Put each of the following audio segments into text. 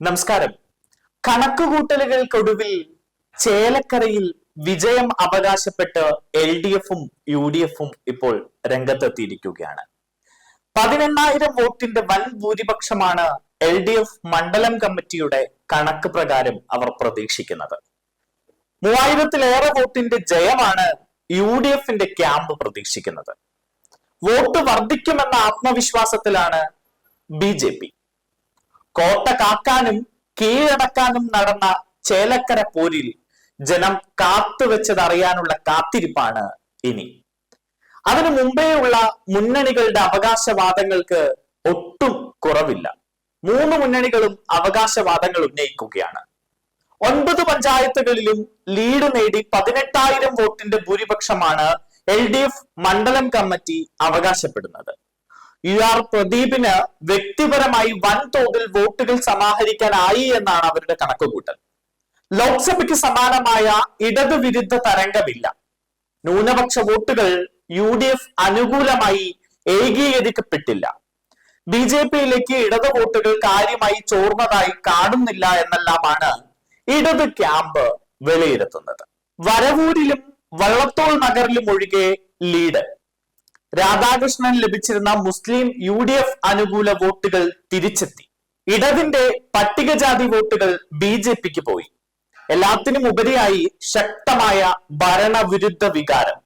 നമസ്കാരം. കണക്കുകൂട്ടലുകൾക്കൊടുവിൽ ചേലക്കരയിൽ വിജയം അവകാശപ്പെട്ട് എൽ ഡി എഫും യു ഡി എഫും ഇപ്പോൾ രംഗത്തെത്തിയിരിക്കുകയാണ്. പതിനെണ്ണായിരം വോട്ടിന്റെ വൻ ഭൂരിപക്ഷമാണ് എൽ ഡി എഫ് മണ്ഡലം കമ്മിറ്റിയുടെ കണക്ക് പ്രകാരം അവർ പ്രതീക്ഷിക്കുന്നത്. മൂവായിരത്തിലേറെ വോട്ടിന്റെ ജയമാണ് യു ഡി എഫിന്റെ ക്യാമ്പ് പ്രതീക്ഷിക്കുന്നത്. വോട്ട് വർദ്ധിക്കുമെന്ന ആത്മവിശ്വാസത്തിലാണ് ബി ജെ പി. കോട്ട കാക്കാനും കീഴടക്കാനും നടന്ന ചേലക്കര പോരിൽ ജനം കാത്തുവെച്ചതറിയാനുള്ള കാത്തിരിപ്പാണ് ഇനി. അതിനു മുമ്പേയുള്ള മുന്നണികളുടെ അവകാശവാദങ്ങൾക്ക് ഒട്ടും കുറവില്ല. മൂന്ന് മുന്നണികളും അവകാശവാദങ്ങൾ ഉന്നയിക്കുകയാണ്. ഒൻപത് പഞ്ചായത്തുകളിലും ലീഡ് നേടി പതിനെട്ടായിരം വോട്ടിന്റെ ഭൂരിപക്ഷമാണ് എൽ ഡി എഫ് മണ്ഡലം കമ്മിറ്റി അവകാശപ്പെടുന്നത്. യു ആർ പ്രദീപിന് വ്യക്തിപരമായി വൻതോതിൽ വോട്ടുകൾ സമാഹരിക്കാനായി എന്നാണ് അവരുടെ കണക്കുകൂട്ടൽ. ലോക്സഭയ്ക്ക് സമാനമായ ഇടതുവിരുദ്ധ തരംഗമില്ല. ന്യൂനപക്ഷ വോട്ടുകൾ യു ഡി എഫ് അനുകൂലമായി ഏകീകരിക്കപ്പെട്ടില്ല. ബി ജെ പിയിലേക്ക് ഇടത് വോട്ടുകൾ കാര്യമായി ചോർന്നതായി കാണുന്നില്ല എന്നെല്ലാമാണ് ഇടത് ക്യാമ്പ് വിലയിരുത്തുന്നത്. വരവൂരിലും വള്ളത്തോൾ നഗറിലും ഒഴികെ ലീഡ്. രാധാകൃഷ്ണൻ ലഭിച്ചിരുന്ന മുസ്ലിം യു ഡി എഫ് അനുകൂല വോട്ടുകൾ തിരിച്ചെത്തി. ഇടതിന്റെ പട്ടികജാതി വോട്ടുകൾ ബി ജെ പിക്ക് പോയി. എല്ലാത്തിനും ഉപരിയായി ശക്തമായ ഭരണവിരുദ്ധ വികാരം.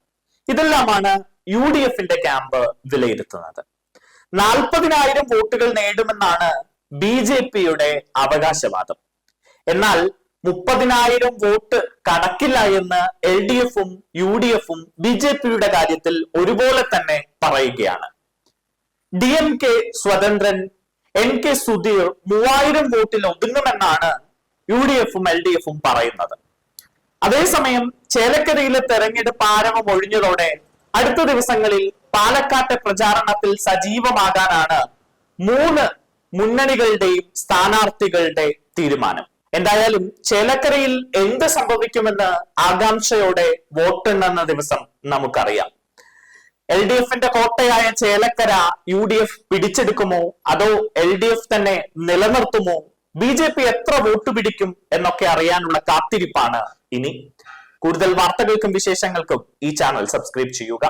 ഇതെല്ലാമാണ് യു ഡി എഫിന്റെ ക്യാമ്പ് വിലയിരുത്തുന്നത്. നാൽപ്പതിനായിരം വോട്ടുകൾ നേടുമെന്നാണ് ബി ജെ പിയുടെ അവകാശവാദം. എന്നാൽ മുപ്പതിനായിരം വോട്ട് കടക്കില്ല എന്ന് എൽ ഡി എഫും യു ഡി എഫും ബി ജെ പിയുടെ കാര്യത്തിൽ ഒരുപോലെ തന്നെ പറയുകയാണ്. ഡി എം കെ സ്വതന്ത്രൻ എൻ കെ സുധീർ മൂവായിരം വോട്ടിൽ ഒതുങ്ങുമെന്നാണ് യു ഡി എഫും എൽ ഡി എഫും പറയുന്നത്. അതേസമയം ചേലക്കരയിലെ തെരഞ്ഞെടുപ്പ് ആരവം ഒഴിഞ്ഞതോടെ അടുത്ത ദിവസങ്ങളിൽ പാലക്കാട്ടെ പ്രചാരണത്തിൽ സജീവമാകാനാണ് മൂന്ന് മുന്നണികളുടെയും സ്ഥാനാർത്ഥികളുടെ തീരുമാനം. എന്തായാലും ചേലക്കരയിൽ എന്ത് സംഭവിക്കുമെന്ന് ആകാംക്ഷയോടെ വോട്ടെണ്ണുന്ന ദിവസം നമുക്കറിയാം. എൽ ഡി എഫിന്റെ കോട്ടയായ ചേലക്കര യു ഡി എഫ് പിടിച്ചെടുക്കുമോ? അതോ എൽ ഡി എഫ് തന്നെ നിലനിർത്തുമോ? ബി ജെ പി എത്ര വോട്ട് പിടിക്കും എന്നൊക്കെ അറിയാനുള്ള കാത്തിരിപ്പാണ് ഇനി. കൂടുതൽ വാർത്തകൾക്കും വിശേഷങ്ങൾക്കും ഈ ചാനൽ സബ്സ്ക്രൈബ് ചെയ്യുക.